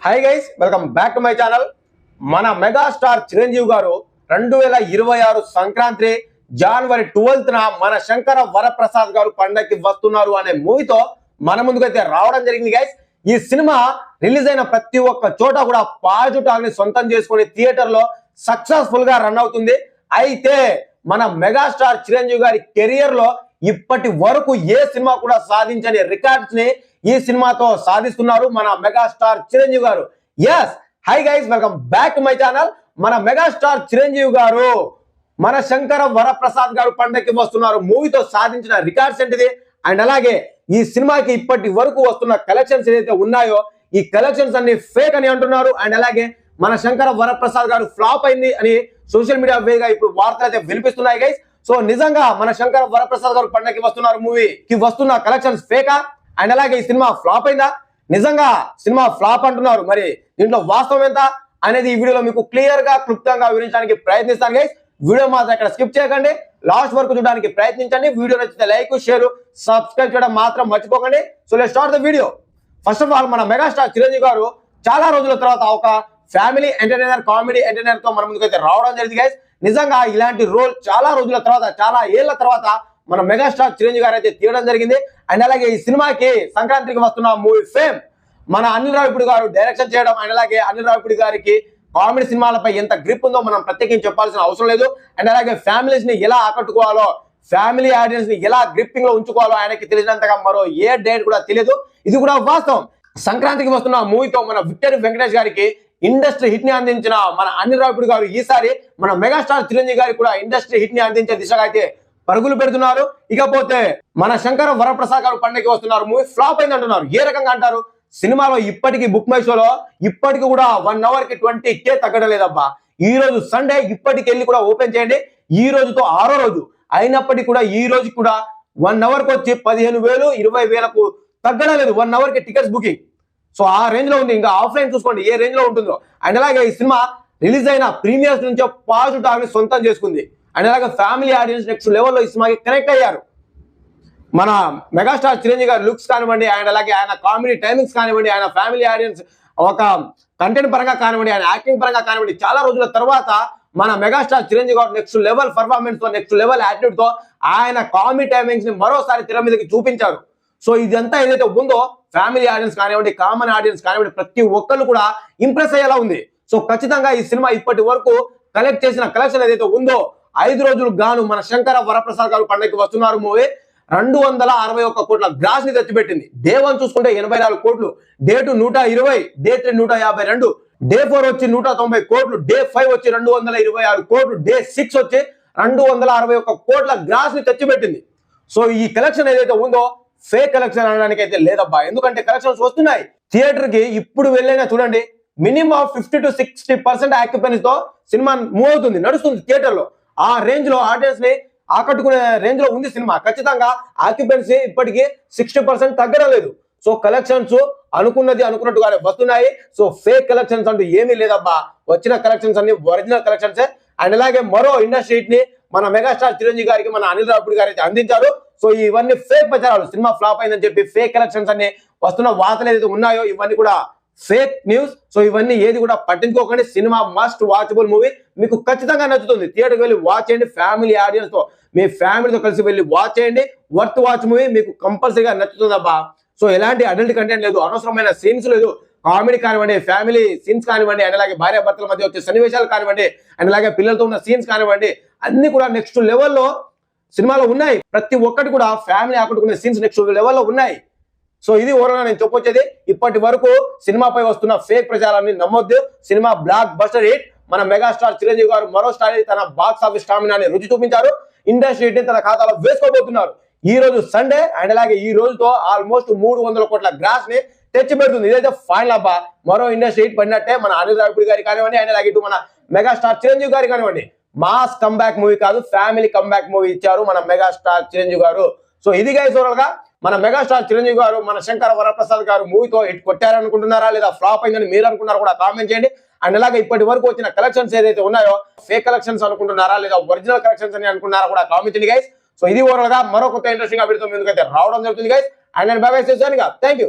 Hi guys welcome back to my channel మన megastar Chiranjeevi garu రెండు వేల ఇరవై ఆరు సంక్రాంతి జనవరి ట్వెల్త్ న మన శంకర వరప్రసాద్ గారు పండగకి వస్తున్నారు అనే మూవీతో మన ముందుకైతే రావడం జరిగింది గైస్ ఈ సినిమా రిలీజ్ అయిన ప్రతి ఒక్క చోట కూడా పాజిటివ్ని సొంతం చేసుకుని థియేటర్లో సక్సెస్ఫుల్గా రన్ అవుతుంది. అయితే మన మెగాస్టార్ చిరంజీవి గారి కెరియర్లో ఇప్పటి వరకు ఏ సినిమా కూడా సాధించని రికార్డ్స్ని ఈ సినిమాతో సాధిస్తున్నారు మన megastar Chiranjeevi garu. Yes hi guys welcome back to my channel మన మెగాస్టార్ చిరంజీవి గారు మన శంకర వరప్రసాద్ గారు పండగకి వస్తున్నారు. మూవీతో సాధించిన రికార్డ్స్ ఏంటిది? అండ్ అలాగే ఈ సినిమాకి ఇప్పటి వరకు వస్తున్న కలెక్షన్స్ ఏదైతే ఉన్నాయో ఈ కలెక్షన్స్ అన్ని ఫేక్ అని అంటున్నారు. అండ్ అలాగే మన శంకర వరప్రసాద్ గారు ఫ్లాప్ అయింది అని సోషల్ మీడియా వేగా ఇప్పుడు వార్తలు అయితే వినిపిస్తున్నాయి గైస్ సో నిజంగా మన శంకర వరప్రసాద్ గారు పండగకి వస్తున్నారు మూవీకి వస్తున్న కలెక్షన్స్ ఫేకా? అండ్ అలాగే ఈ సినిమా ఫ్లాప్ అయిందా? నిజంగా సినిమా ఫ్లాప్ అంటున్నారు. మరి దీంట్లో వాస్తవం ఎంత అనేది ఈ వీడియోలో మీకు క్లియర్గా క్లుప్తంగా వివరించడానికి ప్రయత్నిస్తాను గైస్ వీడియో మాత్రం ఇక్కడ స్కిప్ చేయకండి. లాస్ట్ వరకు చూడడానికి ప్రయత్నించండి. వీడియో నచ్చితే లైక్ షేర్ సబ్స్క్రైబ్ చేయడం మాత్రం మర్చిపోకండి. So let start the video first of all మన మెగాస్టార్ చిరంజీవి గారు చాలా రోజుల తర్వాత ఒక ఫ్యామిలీ ఎంటర్టైనర్ కామెడీ ఎంటర్టైనర్తో మన ముందుకైతే రావడం జరిగింది గైస్ నిజంగా ఇలాంటి రోల్ చాలా రోజుల తర్వాత చాలా ఏళ్ళ తర్వాత మన మెగాస్టార్ చిరంజీవి గారు అయితే తీయడం జరిగింది. అండ్ అలాగే ఈ సినిమాకి సంక్రాంతికి వస్తున్న మూవీ ఫేమ్ మన అనిల్ రావిపుడి గారు డైరెక్షన్ చేయడం అండ్ అలాగే అనిల్ రావిపుడి గారికి కామెడీ సినిమాలపై ఎంత గ్రిప్ ఉందో మనం ప్రత్యేకించి చెప్పాల్సిన అవసరం లేదు. అండ్ అలాగే ఫ్యామిలీస్ని ఎలా ఆకట్టుకోవాలో ఫ్యామిలీ ఆడియన్స్ని ఎలా గ్రిప్పింగ్లో ఉంచుకోవాలో ఆయనకి తెలిసినంతగా మరో ఏ డేట్ కూడా తెలియదు. ఇది కూడా వాస్తవం. సంక్రాంతికి వస్తున్న మూవీతో మన విక్టరీ వెంకటేష్ గారికి ఇండస్ట్రీ హిట్ని అందించిన మన అనిల్ రావిపూడి గారు ఈసారి మన మెగాస్టార్ చిరంజీవి గారికి కూడా ఇండస్ట్రీ హిట్ని అందించే దిశగా అయితే పరుగులు పెడుతున్నారు. ఇకపోతే మన శంకర వరప్రసాద్ గారు పండుగకి వస్తున్నారు. మూవీ ఫ్లాప్ అయింది అంటున్నారు. ఏ రకంగా అంటారు? సినిమాలో ఇప్పటికి బుక్ మై షోలో ఇప్పటికి కూడా వన్ అవర్కి ట్వంటీ కే తగ్గడలేదబ్బా. ఈ రోజు సండే ఇప్పటికి వెళ్ళి కూడా ఓపెన్ చేయండి. ఈ రోజుతో ఆరో రోజు. అయినప్పటికీ కూడా ఈ రోజు కూడా వన్ అవర్కి వచ్చి పదిహేను వేలు ఇరవై వేలకు తగ్గడం లేదు వన్ అవర్కి టికెట్స్ బుకింగ్. సో ఆ రేంజ్లో ఉంది. ఇంకా ఆఫ్లైన్ చూసుకోండి ఏ రేంజ్లో ఉంటుందో. అండ్ అలాగే ఈ సినిమా రిలీజ్ అయిన ప్రీమియర్స్ నుంచి పాజిటివ్ టాక్ని సొంతం చేసుకుంది. అండ్ అలాగే ఫ్యామిలీ ఆడియన్స్ నెక్స్ట్ లెవెల్లో ఈ సినిమాకి కనెక్ట్ అయ్యారు. మన మెగాస్టార్ చిరంజీవి గారి లుక్స్ కానివ్వండి అండ్ అలాగే ఆయన కామెడీ టైమింగ్స్ కానివ్వండి ఆయన ఫ్యామిలీ ఆడియన్స్ ఒక కంటెంట్ పరంగా కానివ్వండి ఆయన యాక్టింగ్ పరంగా కానివ్వండి చాలా రోజుల తర్వాత మన megastar Chiranjeevi garu next level పర్ఫార్మెన్స్తో next level యాటిట్యూడ్తో ఆయన కామెడీ టైమింగ్స్ని మరోసారి తెర మీదకి చూపించారు. సో ఇదంతా ఏదైతే ఉందో ఫ్యామిలీ ఆడియన్స్ కానివ్వండి కామన్ ఆడియన్స్ కానివ్వండి ప్రతి ఒక్కరు కూడా ఇంప్రెస్ అయ్యేలా ఉంది. సో ఖచ్చితంగా ఈ సినిమా ఇప్పటి వరకు కలెక్ట్ చేసిన కలెక్షన్ ఏదైతే ఉందో ఐదు రోజులు గాను మన శంకర వరప్రసాద్ గారు పండగకి వస్తున్నారు మూవీ. రెండు వందల అరవై ఒక్క కోట్ల గ్రాస్ని తెచ్చిపెట్టింది. డే వన్ చూసుకుంటే ఎనభై నాలుగు కోట్లు డే టూ నూట ఇరవై డే త్రీ నూట యాభై రెండు డే ఫోర్ వచ్చి నూట తొంభై కోట్లు డే ఫైవ్ వచ్చి రెండు వందల ఇరవై ఆరు కోట్లు డే సిక్స్ వచ్చి రెండు వందల అరవై ఒక్క కోట్ల గ్రాస్ని తెచ్చిపెట్టింది. సో ఈ కలెక్షన్ ఏదైతే ఉందో ఫేక్ కలెక్షన్ అనడానికి అయితే లేదబ్బా. ఎందుకంటే కలెక్షన్స్ వస్తున్నాయి. థియేటర్కి ఇప్పుడు వెళ్ళైనా చూడండి minimum fifty to sixty percent ఆక్యుపెన్స్తో cinema move అవుతుంది నడుస్తుంది థియేటర్లో. ఆ రేంజ్లో ఆడియన్స్ని ఆకట్టుకునే రేంజ్లో ఉంది సినిమా. ఖచ్చితంగా ఆక్యుపెన్సీ ఇప్పటికీ సిక్స్టీ పర్సెంట్ తగ్గడం లేదు. సో కలెక్షన్స్ అనుకున్నది అనుకున్నట్టుగానే వస్తున్నాయి. సో ఫేక్ కలెక్షన్స్ అంటూ ఏమీ లేదబ్బా. వచ్చిన కలెక్షన్స్ అన్ని ఒరిజినల్ కలెక్షన్స్ అండ్ అలాగే మరో ఇండస్ట్రీ ని మన మెగాస్టార్ చిరంజీవి గారికి మన అనిల్ రాపుడి గారు అయితే అందించారు. సో ఇవన్నీ ఫేక్ ప్రచారాలు. సినిమా ఫ్లాప్ అయిందని చెప్పి ఫేక్ కలెక్షన్స్ అన్ని వస్తున్న వార్తలు ఏదైతే ఉన్నాయో ఇవన్నీ కూడా ఫేక్ న్యూస్ సో ఇవన్నీ ఏది కూడా పట్టించుకోకండి. సినిమా మస్ట్ వాచబుల్ మూవీ మీకు ఖచ్చితంగా నచ్చుతుంది. థియేటర్కి వెళ్ళి వాచ్ చేయండి ఫ్యామిలీ ఆడియన్స్తో. మీ ఫ్యామిలీతో కలిసి వెళ్ళి వాచ్ చేయండి. వర్త్ వాచ్ మూవీ మీకు కంపల్సరీగా నచ్చుతుంది అబ్బా. సో ఎలాంటి అడల్ట్ కంటెంట్ లేదు. అనవసరమైన సీన్స్ లేదు. కామెడీ కానివ్వండి ఫ్యామిలీ సీన్స్ కానివ్వండి అండ్ అలాగే భార్య భర్తల మధ్య వచ్చే సన్నివేశాలు కానివ్వండి అండ్ అలాగే పిల్లలతో ఉన్న సీన్స్ కానివ్వండి అన్ని కూడా నెక్స్ట్ లెవెల్లో సినిమాలో ఉన్నాయి. ప్రతి ఒక్కటి కూడా ఫ్యామిలీ ఆకట్టుకునే సీన్స్ నెక్స్ట్ లెవెల్లో ఉన్నాయి. సో ఇది ఓవరాల్ నేను చెప్పొచ్చేది. ఇప్పటి వరకు సినిమాపై వస్తున్న ఫేక్ ప్రచారాన్ని నమ్మొద్దు. సినిమా బ్లాక్ బస్టర్ హిట్ మన మెగాస్టార్ చిరంజీవి గారు మరో స్టార్ తన బాక్స్ ఆఫీస్ స్టామినాన్ని రుచి చూపించారు. ఇండస్ట్రీ హిట్ తన ఖాతాలో వేసుకోబోతున్నారు. ఈ రోజు సండే అండ్ అలాగే ఈ రోజుతో ఆల్మోస్ట్ మూడు వందల కోట్ల గ్రాస్ని తెచ్చి పెడుతుంది ఇదైతే ఫైనల్ అబ్బా. మరో ఇండస్ట్రీ హిట్ పడినట్టే మన అనిల్ రావిపూడి గారి కానివ్వండి అండ్ అలాగే ఇటు మన మెగాస్టార్ చిరంజీవి గారి కానివ్వండి. మాస్ కంబ్యాక్ మూవీ కాదు ఫ్యామిలీ కంబ్యాక్ మూవీ ఇచ్చారు మన మెగాస్టార్ చిరంజీవి గారు. సో ఇది గైస్ ఓవరాల్గా మన మెగాస్టార్ చిరంజీవి గారు మన శంకర వరప్రసాద్ గారు మూవీతో హిట్ కొట్టారనుకుంటున్నారా లేదా ఫ్లాప్ అయిందని మీరు అనుకున్నారా కూడా కామెంట్ చేయండి. అండ్ అలాగే ఇప్పటి వరకు వచ్చిన కలెక్షన్స్ ఏదైతే ఉన్నాయో ఫేక్ కలెక్షన్స్ అనుకుంటున్నారా లేదా ఒరిజినల్ కలెక్షన్స్ అని అనుకున్నారా కూడా కామెంట్ చేయండి గైస్ సో ఇది ఓవరాల్గా మరో కొత్త ఇంట్రెస్టింగ్ అభివృద్ధి ముందుకైతే రావడం జరుగుతుంది గైస్ అండ్ నేను బాబాయ్ చేశాను థ్యాంక్ యూ